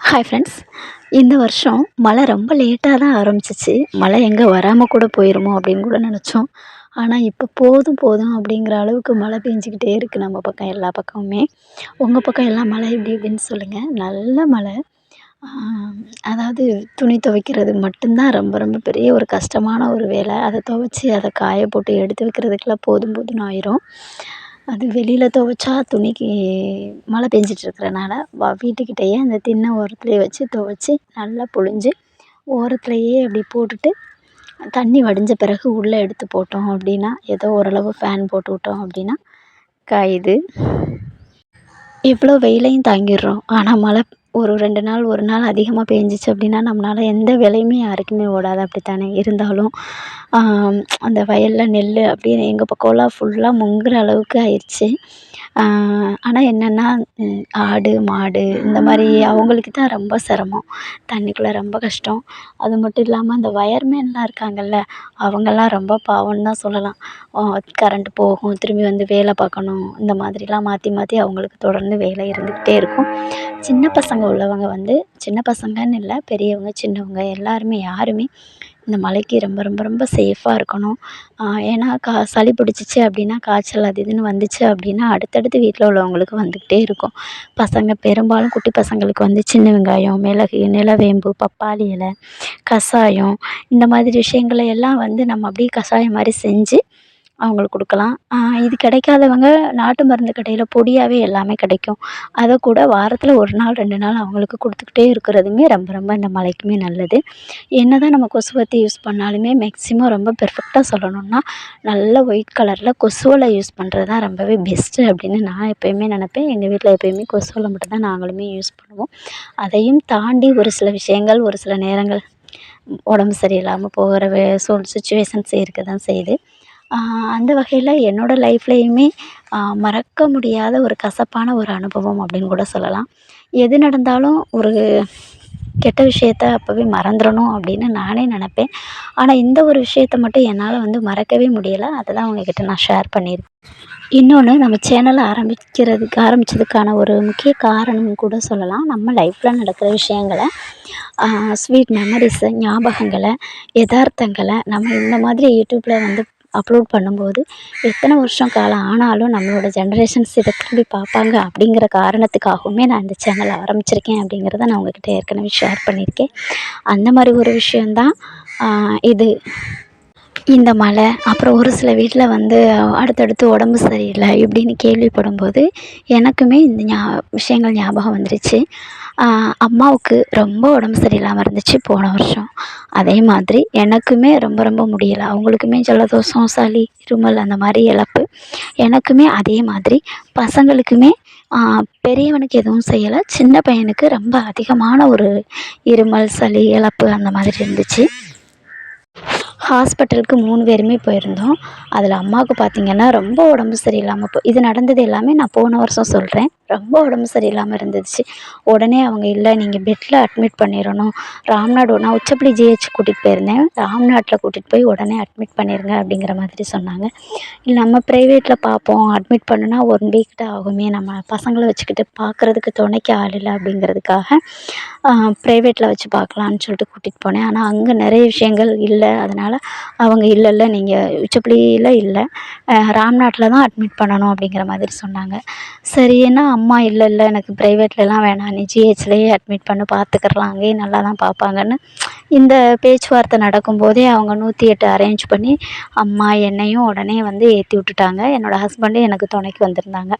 Hi friends இந்த வருஷம் மழை ரொம்ப லேட்டாக தான் ஆரம்பிச்சிச்சு. மழை எங்கே வராமல் கூட போயிடுமோ அப்படின்னு கூட நினச்சோம். ஆனால் இப்போ போதும் போதும் அப்படிங்கிற அளவுக்கு மழை பெஞ்சிக்கிட்டே இருக்குது நம்ம பக்கம் எல்லா பக்கமுமே. உங்கள் பக்கம் எல்லாம் மழை எப்படி அப்படின்னு சொல்லுங்கள் நல்ல மழை. அதாவது துணி துவைக்கிறது மட்டும்தான் ரொம்ப ரொம்ப பெரிய ஒரு கஷ்டமான ஒரு வேலை. அதை துவைச்சி அதை காய போட்டு எடுத்து வைக்கிறதுக்கெல்லாம் போதும் போதும்னு ஆயிரும். அது வெளியில் துவைச்சா துணிக்கு மழை பெஞ்சிட்ருக்கறனால வ வீட்டுக்கிட்டேயே அந்த திண்ணை ஓரத்துலேயே வச்சு துவைச்சி நல்லா புழிஞ்சு ஓரத்துலேயே அப்படி போட்டுட்டு தண்ணி வடிஞ்ச பிறகு உள்ளே எடுத்து போட்டோம் அப்படின்னா ஏதோ ஓரளவு ஃபேன் போட்டு விட்டோம் அப்படின்னா காயுது எவ்வளோ வெயிலையும் தாங்கிடுறோம். ஆனால் மழை ஒரு ரெண்டு நாள் ஒரு நாள் அதிகமாக பேஞ்சிச்சு அப்படின்னா நம்மளால் எந்த வேலையுமே யாருக்குமே ஓடாது. அப்படித்தானே? இருந்தாலும் அந்த வயலில் நெல் அப்படியே எங்கள் பக்கம்லாம் ஃபுல்லாக முங்குகிற அளவுக்கு ஆயிடுச்சு ஆனால் என்னென்னா ஆடு மாடு இந்த மாதிரி அவங்களுக்கு தான் ரொம்ப சிரமம். தண்ணிக்குள்ளே ரொம்ப கஷ்டம். அது மட்டும் இல்லாமல் அந்த வயர்மேன்லாம் இருக்காங்கல்ல அவங்கெல்லாம் ரொம்ப பாவம்னு தான் சொல்லலாம். கரண்ட் போகும் திரும்பி வந்து வேலை பார்க்கணும் இந்த மாதிரிலாம் மாற்றி மாற்றி அவங்களுக்கு தொடர்ந்து வேலை இருந்துக்கிட்டே இருக்கும். சின்ன பசங்க உள்ளவங்க வந்து சின்ன பசங்கன்னு இல்லை பெரியவங்க சின்னவங்க எல்லாருமே யாருமே இந்த மழைக்கு ரொம்ப ரொம்ப ரொம்ப சேஃபாக இருக்கணும். ஏன்னா கா சளி பிடிச்சிச்சி அப்படின்னா காய்ச்சல் அது இதுன்னு வந்துச்சு அப்படின்னா அடுத்தடுத்து வீட்டில் உள்ளவங்களுக்கு வந்துக்கிட்டே இருக்கும். பசங்க பெரும்பாலும் குட்டி பசங்களுக்கு வந்து சின்ன வெங்காயம் மிளகு நிலவேம்பு பப்பாளி இலை கசாயம் இந்த மாதிரி விஷயங்களை எல்லாம் வந்து நம்ம அப்படியே கஷாயம் மாதிரி செஞ்சு அவங்களுக்கு கொடுக்கலாம். இது கிடைக்காதவங்க நாட்டு மருந்து கடையில் பொடியாகவே எல்லாமே கிடைக்கும். அதை கூட வாரத்தில் ஒரு நாள் ரெண்டு நாள் அவங்களுக்கு கொடுத்துக்கிட்டே இருக்கிறதுமே ரொம்ப ரொம்ப இந்த மழைக்குமே நல்லது. என்ன தான் நம்ம கொசுவத்தி யூஸ் பண்ணாலுமே மேக்ஸிமம் ரொம்ப பெர்ஃபெக்டாக சொல்லணும்னா நல்ல ஒயிட் கலரில் கொசுவலை யூஸ் பண்ணுறது தான் ரொம்பவே பெஸ்ட்டு அப்படின்னு நான் எப்போயுமே நினப்பேன். எங்கள் வீட்டில் எப்போயுமே கொசுவலை மட்டும்தான் நாங்களுமே யூஸ் பண்ணுவோம். அதையும் தாண்டி ஒரு சில விஷயங்கள் ஒரு சில நேரங்கள் உடம்பு சரியில்லாமல் போகிற சூழ் சுச்சுவேஷன்ஸ் இருக்க தான் செய்யுது. அந்த வகையில் என்னோடய லைஃப்லேயுமே மறக்க முடியாத ஒரு கசப்பான ஒரு அனுபவம் அப்படின்னு கூட சொல்லலாம். எது நடந்தாலும் ஒரு கெட்ட விஷயத்த அப்போவே மறந்துடணும் அப்படின்னு நானே நினப்பேன். ஆனால் இந்த ஒரு விஷயத்த மட்டும் என்னால் வந்து மறக்கவே முடியலை. அதை தான் உங்ககிட்ட நான் ஷேர் பண்ணியிருக்கேன். இன்னொன்று நம்ம சேனலை ஆரம்பிக்கிறதுக்கு ஆரம்பித்ததுக்கான ஒரு முக்கிய காரணம் கூட சொல்லலாம். நம்ம லைஃப்பில் நடக்கிற விஷயங்களை ஸ்வீட் மெமரிஸை ஞாபகங்களை எதார்த்தங்களை நம்ம இந்த மாதிரி யூடியூப்பில் வந்து அப்லோட் பண்ணும்போது எத்தனை வருஷம் காலம் ஆனாலும் நம்மளோட ஜென்ரேஷன்ஸ் இதை திரும்பி பார்ப்பாங்க அப்படிங்கிற காரணத்துக்காகவுமே நான் இந்த சேனலை ஆரம்பிச்சிருக்கேன் அப்படிங்கிறத நான் உங்ககிட்ட ஏற்கனவே ஷேர் பண்ணியிருக்கேன். அந்த மாதிரி ஒரு விஷயந்தான் இது. இந்த மழை அப்புறம் ஒரு சில வீட்டில் வந்து அடுத்தடுத்து உடம்பு சரியில்லை இப்படின்னு கேள்விப்படும்போது எனக்குமே இந்த ஞா விஷயங்கள் ஞாபகம் வந்துருச்சு. அம்மாவுக்கு ரொம்ப உடம்பு சரியில்லாமல் இருந்துச்சு போன வருஷம். அதே மாதிரி எனக்குமே ரொம்ப ரொம்ப முடியலை. அவங்களுக்குமே ஜலதோஷம் சளி இருமல் அந்த மாதிரி இழப்பு. எனக்குமே அதே மாதிரி பசங்களுக்குமே பெரியவனுக்கு எதுவும் செய்யலை. சின்ன பையனுக்கு ரொம்ப அதிகமான ஒரு இருமல் சளி இழப்பு அந்த மாதிரி இருந்துச்சு. ஹாஸ்பிட்டலுக்கு மூணு பேருமே போயிருந்தோம். அதில் அம்மாவுக்கு பார்த்திங்கன்னா ரொம்ப உடம்பு சரியில்லாமல் போ இது நடந்தது எல்லாமே நான் போன வருஷம் சொல்கிறேன் ரொம்ப உடம்பு சரியில்லாமல் இருந்துச்சு. உடனே அவங்க இல்லை நீங்கள் பெட்டில் அட்மிட் பண்ணிடணும் ராம்நாடு நான் உச்சப்படி ஜிஹெச் கூட்டிகிட்டு போயிருந்தேன். ராம்நாட்டில் கூட்டிகிட்டு போய் உடனே அட்மிட் பண்ணிடுங்க அப்படிங்கிற மாதிரி சொன்னாங்க. இல்லை நம்ம ப்ரைவேட்டில் பார்ப்போம் அட்மிட் பண்ணுனா ஒன் வீக் தான் ஆகுமே. நம்ம பசங்களை வச்சுக்கிட்டு பார்க்குறதுக்கு துணைக்கு ஆள் இல்லை அப்படிங்கிறதுக்காக ப்ரைவேட்டில் வச்சு பார்க்கலான்னு சொல்லிட்டு கூட்டிகிட்டு போனேன். ஆனால் அங்கே நிறைய விஷயங்கள் இல்லை. அதனால் அவங்க இல்லை இல்லை நீங்கள் உச்சப்பள்ளியில் இல்லை. ராம்நாட்டில் தான் அட்மிட் பண்ணணும் அப்படிங்கிற மாதிரி சொன்னாங்க. சரி ஏன்னா அம்மா இல்லை இல்லை எனக்கு ப்ரைவேட்லலாம் வேணாம். நீ ஜிஹெச்லேயே அட்மிட் பண்ணி பார்த்துக்கிறலாம் அங்கேயும் நல்லா தான் பார்ப்பாங்கன்னு இந்த பேச்சுவார்த்தை நடக்கும்போதே அவங்க நூற்றி எட்டு அரேஞ்ச் பண்ணி அம்மா என்னையும் உடனே வந்து ஏற்றி விட்டுட்டாங்க. என்னோடய ஹஸ்பண்டும் எனக்கு துணைக்கு வந்திருந்தாங்க.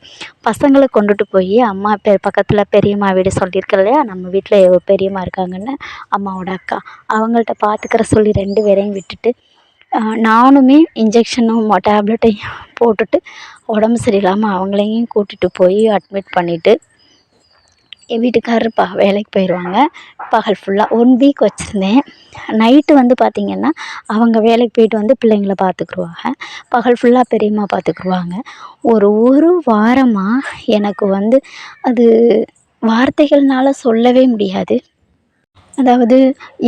பசங்களை கொண்டுட்டு போய் அம்மா பெ பக்கத்தில் பெரியம்மா வீடு சொல்லியிருக்க இல்லையா? நம்ம வீட்டில் பெரியம்மா இருக்காங்கன்னு அம்மாவோட அக்கா. அவங்கள்ட்ட பார்த்துக்கிற சொல்லி ரெண்டு பேரையும் விட்டுட்டு நானுமே இன்ஜெக்ஷனும் டேப்லெட்டையும் போட்டுட்டு உடம்பு சரியில்லாமல் அவங்களையும் கூட்டிகிட்டு போய் அட்மிட் பண்ணிவிட்டு என் வீட்டுக்காரர் ப வேலைக்கு போயிடுவாங்க பகல் ஃபுல்லாக ஒன் வீக் வச்சுருந்தேன். நைட்டு வந்து பார்த்திங்கன்னா அவங்க வேலைக்கு போயிட்டு வந்து பிள்ளைங்கள பார்த்துக்குருவாங்க பகல் ஃபுல்லாக பெரியம்மா பார்த்துக்குருவாங்க ஒரு ஒரு வாரமாக எனக்கு வந்து அது வார்த்தைகள்னால் சொல்லவே முடியாது. அதாவது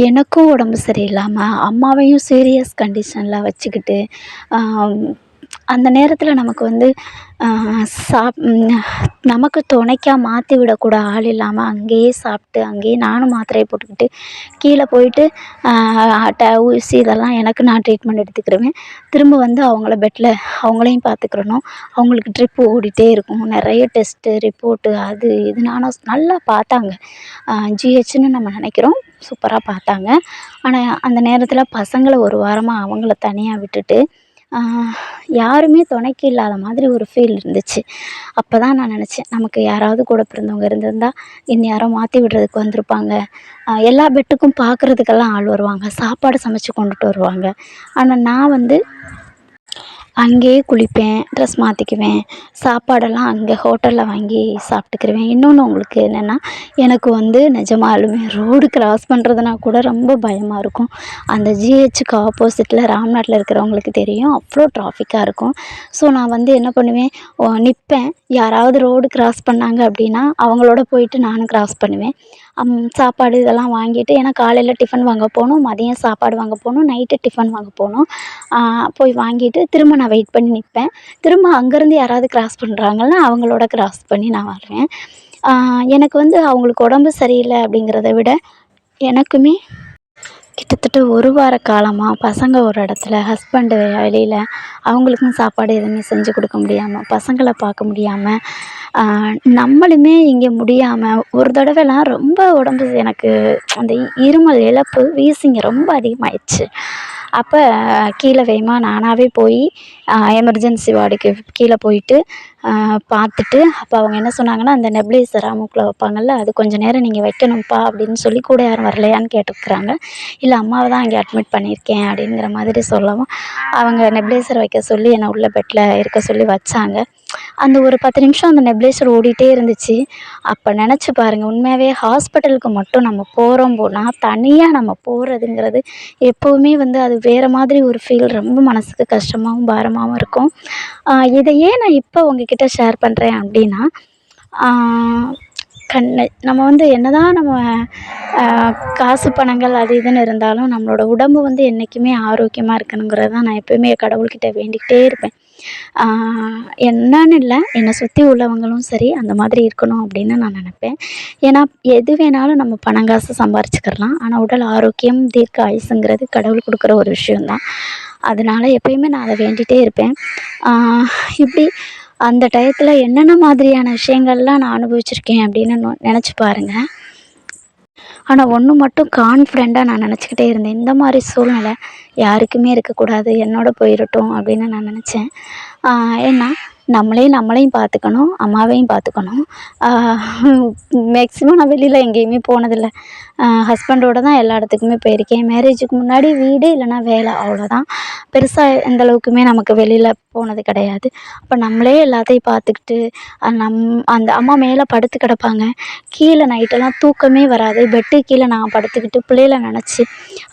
எனக்கும் உடம்பு சரியில்லாமல் அம்மாவையும் சீரியஸ் கண்டிஷனில் வச்சுக்கிட்டு அந்த நேரத்தில் நமக்கு வந்து சாப் நமக்கு துணைக்கா மாற்றி விடக்கூட ஆள் இல்லாமல் அங்கேயே சாப்பிட்டு அங்கேயே நானும் மாத்திரையை போட்டுக்கிட்டு கீழே போயிட்டு ட ஊசி இதெல்லாம் எனக்கு நான் ட்ரீட்மெண்ட் எடுத்துக்கிடுவேன் திரும்ப வந்து அவங்கள பெட்டில் அவங்களையும் பார்த்துக்கிடணும் அவங்களுக்கு ட்ரிப்பு ஓடிகிட்டே இருக்கும். நிறைய டெஸ்ட்டு ரிப்போர்ட்டு அது இதுன்னு ஆனால் நல்லா பார்த்தாங்க. ஜிஹெச்னு நம்ம நினைக்கிறோம். சூப்பராக பார்த்தாங்க. ஆனால் அந்த நேரத்தில் பசங்களை ஒரு வாரமாக அவங்கள தனியாக விட்டுட்டு யாருமே துணைக்கு இல்லாத மாதிரி ஒரு ஃபீல் இருந்துச்சு. அப்போ தான் நான் நினச்சேன் நமக்கு யாராவது கூட பிறந்தவங்க இருந்திருந்தா இந்நேரம் மாற்றி விடுறதுக்கு வந்திருப்பாங்க. எல்லா பெட்டுக்கும் பார்க்குறதுக்கெல்லாம் ஆள் வருவாங்க சாப்பாடு சமைச்சு கொண்டுட்டு வருவாங்க. ஆனால் நான் வந்து அங்கேயே குளிப்பேன் ட்ரெஸ் மாற்றிக்குவேன் சாப்பாடெல்லாம் அங்கே ஹோட்டலில் வாங்கி சாப்பிட்டுக்கிருவேன். இன்னொன்று உங்களுக்கு என்னென்னா எனக்கு வந்து நிஜமாலுமே ரோடு கிராஸ் பண்ணுறதுனா கூட ரொம்ப பயமாக இருக்கும். அந்த ஜிஹெச்சுக்கு ஆப்போசிட்டில் ராம்நாட்டில் இருக்கிறவங்களுக்கு தெரியும். அவ்வளோ ட்ராஃபிக்காக இருக்கும். ஸோ நான் வந்து என்ன பண்ணுவேன்? நிற்பேன் யாராவது ரோடு கிராஸ் பண்ணாங்க அப்படின்னா அவங்களோட போயிட்டு நானும் கிராஸ் பண்ணுவேன். சாப்பாடு இதெல்லாம் வாங்கிட்டு ஏன்னா காலையில் டிஃபன் வாங்க போகணும் மதியம் சாப்பாடு வாங்க போகணும் நைட்டு டிஃபன் வாங்க போகணும். போய் வாங்கிட்டு திரும்ப நான் வெயிட் பண்ணி நிற்பேன். திரும்ப அங்கேருந்து யாராவது கிராஸ் பண்ணுறாங்கன்னா அவங்களோட கிராஸ் பண்ணி நான் வருவேன். எனக்கு வந்து அவங்களுக்கு உடம்பு சரியில்லை அப்படிங்கிறத விட எனக்குமே கிட்டத்தட்ட ஒரு வார காலமாக பசங்க ஒரு இடத்துல ஹஸ்பண்டு வெளியில் அவங்களுக்கும் சாப்பாடு எதுவுமே செஞ்சு கொடுக்க முடியாமல் பசங்களை பார்க்க முடியாமல் நம்மளுமே இங்கே முடியாமல் ஒரு தடவைலாம் ரொம்ப உடம்பு எனக்கு அந்த இருமல் இழப்பு வீசிங்க ரொம்ப அதிகமாகிடுச்சு அப்போ கீழே வேகமாக நானாகவே போய் எமர்ஜென்சி வார்டுக்கு கீழே போயிட்டு பார்த்துட்டு அப்போ அவங்க என்ன சொன்னாங்கன்னா அந்த நெப்ளைசர் மூக்கில் வைப்பாங்கள்ல அது கொஞ்சம் நேரம் நீங்கள் வைக்கணும்ப்பா அப்படின்னு சொல்லி கூட யாரும் வரலையான்னு கேட்டுருக்குறாங்க இல்லை அம்மாவை தான் அங்கே அட்மிட் பண்ணியிருக்கேன் அப்படிங்கிற மாதிரி சொல்லவும் அவங்க நெப்ளைசர் வைக்க சொல்லி என்னை உள்ள பெட்டில் இருக்க சொல்லி வச்சாங்க. அந்த ஒரு பத்து நிமிஷம் அந்த நெப்லேசர் ஓடிட்டே இருந்துச்சு. அப்போ நினச்சி பாருங்கள் உண்மையாகவே ஹாஸ்பிட்டலுக்கு மட்டும் நம்ம போகிறோம் போனால் தனியாக நம்ம போகிறதுங்கிறது எப்போவுமே வந்து அது வேறு மாதிரி ஒரு ஃபீல் ரொம்ப மனசுக்கு கஷ்டமாகவும் பாரமாகவும் இருக்கும். இதை ஏன் நான் இப்போ உங்ககிட்ட ஷேர் பண்ணுறேன் அப்படின்னா கண் நம்ம வந்து என்ன தான் நம்ம காசு பணங்கள் அது இதுன்னு இருந்தாலும் நம்மளோட உடம்பு வந்து என்றைக்குமே ஆரோக்கியமாக இருக்கணுங்கிறது தான் நான் எப்போயுமே கடவுள்கிட்ட வேண்டிக்கிட்டே இருப்பேன். என்னன்னு இல்லை என்னை சுற்றி உள்ளவங்களும் சரி அந்த மாதிரி இருக்கணும் அப்படின்னு நான் நினப்பேன். ஏன்னா எது வேணாலும் நம்ம பணம் காசு சம்பாரிச்சுக்கிறலாம் ஆனால் உடல் ஆரோக்கியம் தீர்க்க ஆயுசுங்கிறது கடவுள் கொடுக்குற ஒரு விஷயந்தான் அதனால எப்பயுமே நான் அதை வேண்டிகிட்டே இருப்பேன். இப்படி அந்த டயத்தில் என்னென்ன மாதிரியான விஷயங்கள்லாம் நான் அனுபவிச்சிருக்கேன் அப்படின்னு நினச்சி பாருங்கள் ஆனால் ஒன்று மட்டும் கான்ஃபிடெண்ட்டாக நான் நினச்சிக்கிட்டே இருந்தேன். இந்த மாதிரி சூழ்நிலை யாருக்குமே இருக்கக்கூடாது. என்னோட போயிடட்டும் அப்படின்னு நான் நினச்சேன். ஏன்னா நம்மளே நம்மளையும் பார்த்துக்கணும் அம்மாவையும் பார்த்துக்கணும். மேக்ஸிமம் நான் வெளியில் எங்கேயுமே போனதில்லை. ஹஸ்பண்டோடு தான் எல்லா இடத்துக்குமே போயிருக்கேன். மேரேஜுக்கு முன்னாடி வீடு இல்லைனா வேலை அவ்வளோதான் பெருசாக எந்த அளவுக்குமே நமக்கு வெளியில் போனது கிடையாது. அப்போ நம்மளே எல்லாத்தையும் பார்த்துக்கிட்டு நம் அந்த அம்மா மேலே படுத்து கிடப்பாங்க. கீழே நைட்டெல்லாம் தூக்கமே வராது. பெட்டு கீழே நான் படுத்துக்கிட்டு பிள்ளைகள நினச்சி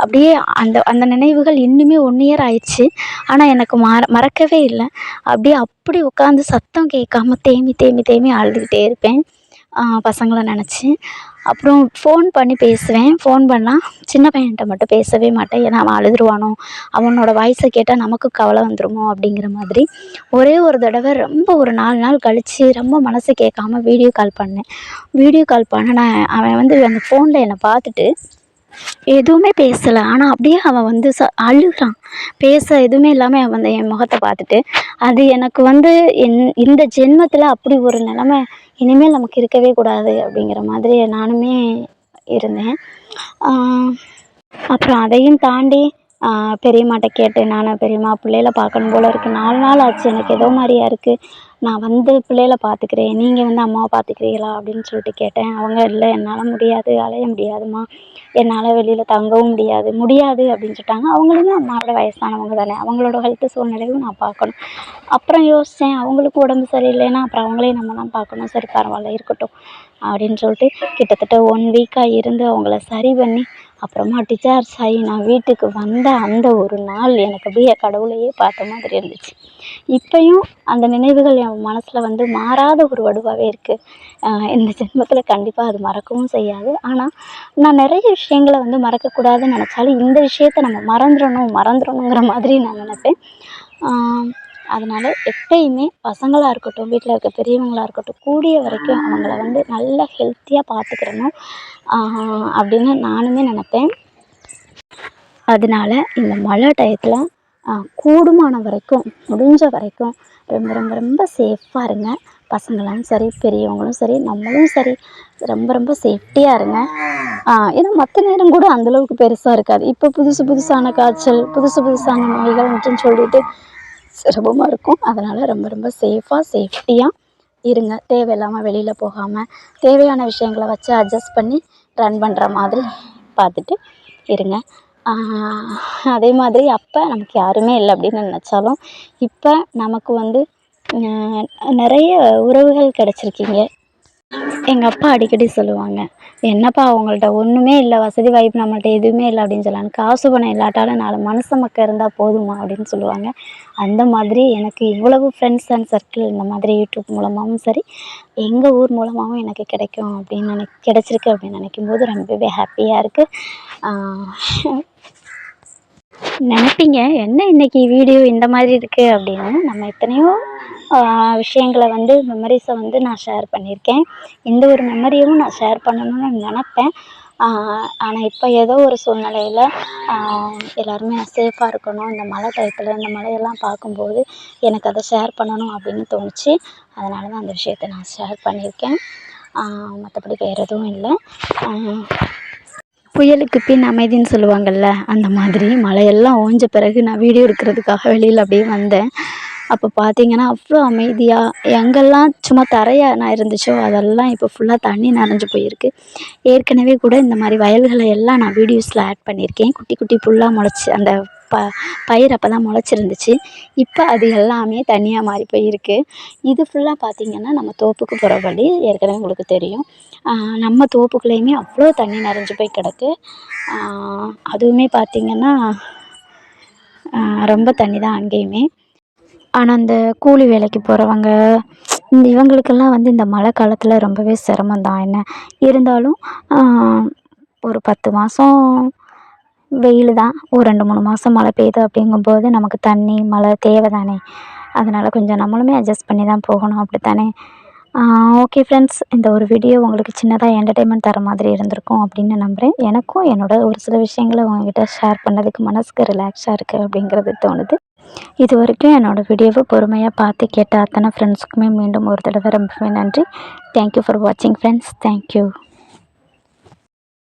அப்படியே அந்த அந்த நினைவுகள் இன்னுமே ஒன் இயர் ஆயிடுச்சு. ஆனால் எனக்கு மற மறக்கவே இல்லை. அப்படியே அப்படி உட்காந்து சத்தம் கேட்காம தேம்பி தேம்பி தேம்பி அழுதுகிட்டே இருப்பேன். பசங்களை நினச்சி. அப்புறம் ஃபோன் பண்ணி பேசுவேன். ஃபோன் பண்ணால் சின்ன பையன்கிட்ட மட்டும் பேசவே மாட்டேன். ஏன்னா அவன் அழுதுருவானோ? அவனோட வாய்ஸை கேட்டால் நமக்கு கவலை வந்துடுமோ அப்படிங்கிற மாதிரி. ஒரே ஒரு தடவை ரொம்ப ஒரு நாலு நாள் கழித்து ரொம்ப மனசு கேட்காம வீடியோ கால் பண்ணேன். வீடியோ கால் பண்ண நான் அவன் வந்து அந்த ஃபோனில் என்னை பார்த்துட்டு எதுவுமே பேசலை. ஆனால் அப்படியே அவன் வந்து ச அழுகிறான். பேச எதுவுமே இல்லாமல் அவன் என் முகத்தை பார்த்துட்டு அது எனக்கு வந்து என் இந்த ஜென்மத்தில் அப்படி ஒரு நிலமை இனிமேல் நமக்கு இருக்கவே கூடாது அப்படிங்கிற மாதிரி நானுமே இருந்தேன். அப்புறம் அதையும் தாண்டி பெரியம்மாட்ட கேட்டேன் நான் பெரியம்மா பிள்ளைகள பார்க்கணும் போல் இருக்குது நாலு நாள் ஆச்சு. எனக்கு ஏதோ மாதிரியா இருக்குது நான் வந்து பிள்ளைகள பார்த்துக்கிறேன் நீங்கள் வந்து அம்மாவை பார்த்துக்கிறீங்களா அப்படின்னு சொல்லிட்டு கேட்டேன். அவங்க இல்லை என்னால் முடியாது அலைய முடியாதும்மா. என்னால் வெளியில் தங்கவும் முடியாது முடியாது அப்படின்னு சொல்லிட்டாங்க. அவங்களுமே அம்மாவோட வயசானவங்க தானே. அவங்களோட ஹெல்த்து சூழ்நிலையும் நான் பார்க்கணும். அப்புறம் யோசித்தேன் அவங்களுக்கும் உடம்பு சரியில்லைன்னா அப்புறம் அவங்களையும் நம்ம தான் பார்க்கணும். சரி பரவாயில்ல இருக்கட்டும். அப்படின்னு சொல்லிட்டு கிட்டத்தட்ட ஒன் வீக்காக இருந்து அவங்கள சரி பண்ணி அப்புறமா டிஸ்சார்ஜ் ஆகி நான் வீட்டுக்கு வந்த அந்த ஒரு நாள் எனக்கு அப்படியே கடவுளையே பார்த்த மாதிரி இருந்துச்சு. இப்போயும் அந்த நினைவுகள் என் மனசில் வந்து மாறாத ஒரு வடுவாகவே இருக்குது இந்த ஜென்மத்தில் கண்டிப்பாக அது மறக்கவும் செய்யாது. ஆனால் நான் நிறைய விஷயங்களை வந்து மறக்கக்கூடாதுன்னு நினச்சாலும் இந்த விஷயத்த நம்ம மறந்துடணும் மறந்துடணுங்கிற மாதிரி நான் நினைப்பேன். அதனால் எப்பயுமே பசங்களாக இருக்கட்டும் வீட்டில் இருக்க பெரியவங்களாக இருக்கட்டும் கூடிய வரைக்கும் அவங்கள வந்து நல்லா ஹெல்த்தியாக பார்த்துக்கிடணும் அப்படின்னு நானுமே நினப்பேன். அதனால இந்த மழை டயத்தில் கூடுமான வரைக்கும் முடிஞ்ச வரைக்கும் ரொம்ப ரொம்ப ரொம்ப சேஃபாக இருங்க. பசங்களும் சரி பெரியவங்களும் சரி நம்மளும் சரி ரொம்ப ரொம்ப சேஃப்டியாக இருங்க. ஏன்னா மற்ற நேரம் கூட அந்தளவுக்கு பெருசாக இருக்காது. இப்போ புதுசு புதுசான காய்ச்சல் புதுசு புதுசான நோய்கள்ன்ட்டுன்னு சொல்லிட்டு சிரமமாக இருக்கும். அதனால் ரொம்ப ரொம்ப சேஃபாக சேஃப்டியாக இருங்க. தேவையில்லாமல் வெளியில் போகாமல் தேவையான விஷயங்களை வச்சு அட்ஜஸ்ட் பண்ணி ரன் பண்ணுற மாதிரி பார்த்துட்டு இருங்க. அதே மாதிரி அப்போ நமக்கு யாருமே இல்லை அப்படின்னு நினச்சாலும் இப்போ நமக்கு வந்து நிறைய உறவுகள் கிடச்சிருக்கீங்க. எங்கள் அப்பா அடிக்கடி சொல்லுவாங்க என்னப்பா அவங்கள்ட்ட ஒன்றுமே இல்லை வசதி வாய்ப்பு நம்மள்ட்ட எதுவுமே இல்லை அப்படின்னு சொல்லுவாங்க. காசு பணம் இல்லாட்டாலும் நாலு மனசு மக்க இருந்தால் போதுமா அப்படின்னு சொல்லுவாங்க. அந்த மாதிரி எனக்கு இவ்வளவு ஃப்ரெண்ட்ஸ் அண்ட் சர்க்கிள் இந்த மாதிரி யூடியூப் மூலமாகவும் சரி எங்கள் ஊர் மூலமாகவும் எனக்கு கிடைக்கும் அப்படின்னு நினை கிடச்சிருக்கு அப்படின்னு நினைக்கும் போது ரொம்பவே ஹாப்பியாக இருக்குது நினைப்பீங்க என்ன இன்றைக்கி வீடியோ இந்த மாதிரி இருக்குது அப்படின்னு நம்ம எத்தனையோ விஷயங்களை வந்து மெமரிஸை வந்து நான் ஷேர் பண்ணியிருக்கேன். இந்த ஒரு மெமரியும் நான் ஷேர் பண்ணணும்னு நினப்பேன். ஆனால் இப்போ ஏதோ ஒரு சூழ்நிலையில் எல்லாருமே சேஃபாக இருக்கணும். இந்த மழை டயத்தில் இந்த மழையெல்லாம் பார்க்கும்போது எனக்கு அதை ஷேர் பண்ணணும் அப்படின்னு தோணுச்சு. அதனால தான் அந்த விஷயத்தை நான் ஷேர் பண்ணியிருக்கேன். மற்றபடி வேறு எதுவும் இல்லை. புயலுக்கு பின் அமைதின்னு சொல்லுவாங்கள்ல அந்த மாதிரி மழையெல்லாம் ஓஞ்ச பிறகு நான் வீடியோ எடுக்கிறதுக்காக வெளியில் அப்படியே வந்தேன். அப்போ பார்த்தீங்கன்னா அவ்வளோ அமைதியாக எங்கெல்லாம் சும்மா தரையாக இருந்துச்சோ அதெல்லாம் இப்போ ஃபுல்லாக தண்ணி நனைஞ்சு போயிருக்கு. ஏற்கனவே கூட இந்த மாதிரி வயல்களை எல்லாம் நான் வீடியோஸில் ஆட் பண்ணியிருக்கேன். குட்டி குட்டி புல்லாக முளைச்சி அந்த ப பயிர் அப்போ தான் முளைச்சிருந்துச்சு. இப்போ அது எல்லாமே தண்ணியாக மாறி போயிருக்கு. இது ஃபுல்லாக பார்த்திங்கன்னா நம்ம தோப்புக்கு போகிற வழி ஏற்கனவே உங்களுக்கு தெரியும். நம்ம தோப்புக்குள்ளேயுமே அவ்வளோ தண்ணி நிறைஞ்சு போய் கிடக்கு. அதுவுமே பார்த்திங்கன்னா ரொம்ப தண்ணி தான் அங்கேயுமே. ஆனால் இந்த கூலி வேலைக்கு போகிறவங்க இந்த இவங்களுக்கெல்லாம் வந்து இந்த மழை காலத்தில் ரொம்பவே சிரமம் தான் என்ன இருந்தாலும் ஒரு பத்து மாதம் வெயில் தான் ஒரு ரெண்டு மூணு மாதம் மழை பெய்யுது அப்படிங்கும்போது நமக்கு தண்ணி மழை தேவை தானே அதனால் கொஞ்சம் நம்மளுமே அட்ஜஸ்ட் பண்ணி தான் போகணும். அப்படி தானே ஓகே ஃப்ரெண்ட்ஸ் இந்த ஒரு வீடியோ உங்களுக்கு சின்னதாக என்டர்டெயின்மெண்ட் தர மாதிரி இருந்திருக்கும் அப்படின்னு நம்புகிறேன் எனக்கும் என்னோடய ஒரு சில விஷயங்களை உங்ககிட்ட ஷேர் பண்ணதுக்கு மனசுக்கு ரிலாக்ஸாக இருக்குது அப்படிங்கிறது தோணுது. இது வரைக்கும் என்னோடய வீடியோவை பொறுமையாக பார்த்து கேட்ட அத்தனை ஃப்ரெண்ட்ஸுக்குமே மீண்டும் ஒரு தடவை ரொம்பவே நன்றி. தேங்க்யூ ஃபார் வாட்சிங் ஃப்ரெண்ட்ஸ் தேங்க்யூ